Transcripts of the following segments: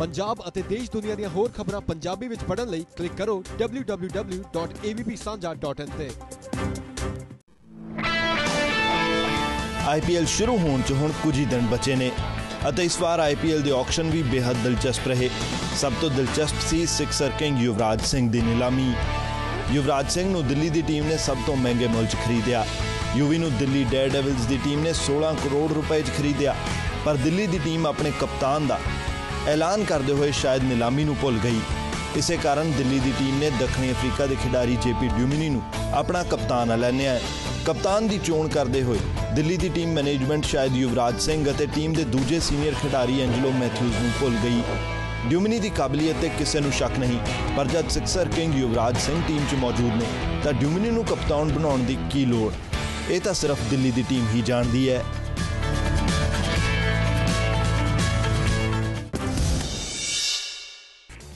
ਪੰਜਾਬ ਅਤੇ ਦੇਸ਼ ਦੁਨੀਆ ਦੀਆਂ ਹੋਰ ਖਬਰਾਂ ਪੰਜਾਬੀ ਵਿੱਚ ਪੜ੍ਹਨ ਲਈ ਕਲਿੱਕ ਕਰੋ www.avpsanja.in ਤੇ। ਆਈਪੀਐਲ ਸ਼ੁਰੂ ਹੋਣ 'ਚ ਹੁਣ ਕੁਝ ਹੀ ਦਿਨ ਬਚੇ ਨੇ ਅਤੇ ਇਸ ਵਾਰ ਆਈਪੀਐਲ ਦੇ ਆਕਸ਼ਨ ਵੀ ਬੇहद ਦਿਲਚਸਪ ਰਹੇ। ਸਭ ਤੋਂ ਦਿਲਚਸਪ ਸੀ ਸਿਕਸਰ ਕਿੰਗ ਯੁਵਰਾਜ ਸਿੰਘ ਦੀ ਨਿਲਾਮੀ। ਯੁਵਰਾਜ ਸਿੰਘ ਨੂੰ ਦਿੱਲੀ ਦੀ ਟੀਮ ਨੇ ਸਭ ਤੋਂ ਮਹਿੰਗੇ ਮੁੱਲ 'ਚ ਖਰੀਦਿਆ। ਯੂਵੀ ਨੂੰ ਦਿੱਲੀ ਡੇਅਰਡੇਵਿਲਸ ਦੀ ਟੀਮ ਨੇ 16 ਕਰੋੜ ਰੁਪਏ 'ਚ ਖਰੀਦਿਆ। ਪਰ ਦਿੱਲੀ ਦੀ ਟੀਮ ਆਪਣੇ ਕਪਤਾਨ ਦਾ ਐਲਾਨ ਕਰਦੇ ਹੋਏ ਸ਼ਾਇਦ ਨਿਲਾਮੀ ਨੂੰ ਭੁੱਲ ਗਈ। ਇਸੇ ਕਾਰਨ ਦਿੱਲੀ ਦੀ ਟੀਮ ਨੇ ਦੱਖਣੀ ਅਫਰੀਕਾ ਦੇ ਖਿਡਾਰੀ ਜੇਪੀ ਡਿਊਮਿਨੀ ਨੂੰ ਆਪਣਾ ਕਪਤਾਨ ਐਲਾਨਿਆ ਹੈ। ਕਪਤਾਨ ਦੀ ਚੋਣ ਕਰਦੇ ਹੋਏ ਦਿੱਲੀ ਦੀ ਟੀਮ ਮੈਨੇਜਮੈਂਟ ਸ਼ਾਇਦ ਯੁਵਰਾਜ ਸਿੰਘ ਅਤੇ ਟੀਮ ਦੇ ਦੂਜੇ ਸੀਨੀਅਰ ਖਿਡਾਰੀ ਐਂਜਲੋ ਮੈਥਿਊਜ਼ ਨੂੰ ਭੁੱਲ ਗਈ। ਡਿਊਮਿਨੀ ਦੀ ਕਾਬਲੀਅਤ ਤੇ ਕਿਸੇ ਨੂੰ ਸ਼ੱਕ ਨਹੀਂ, ਪਰ ਜਦ sixer king Yuvraj Singh team 'ਚ ਮੌਜੂਦ ਨੇ, ਤਾਂ ਡਿਊਮਿਨੀ ਨੂੰ ਕਪਤਾਨ ਬਣਾਉਣ ਦੀ ਕੀ ਲੋੜ? ਇਹ ਤਾਂ ਸਿਰਫ ਦਿੱਲੀ ਦੀ ਟੀਮ ਹੀ ਜਾਣਦੀ ਹੈ।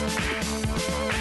Música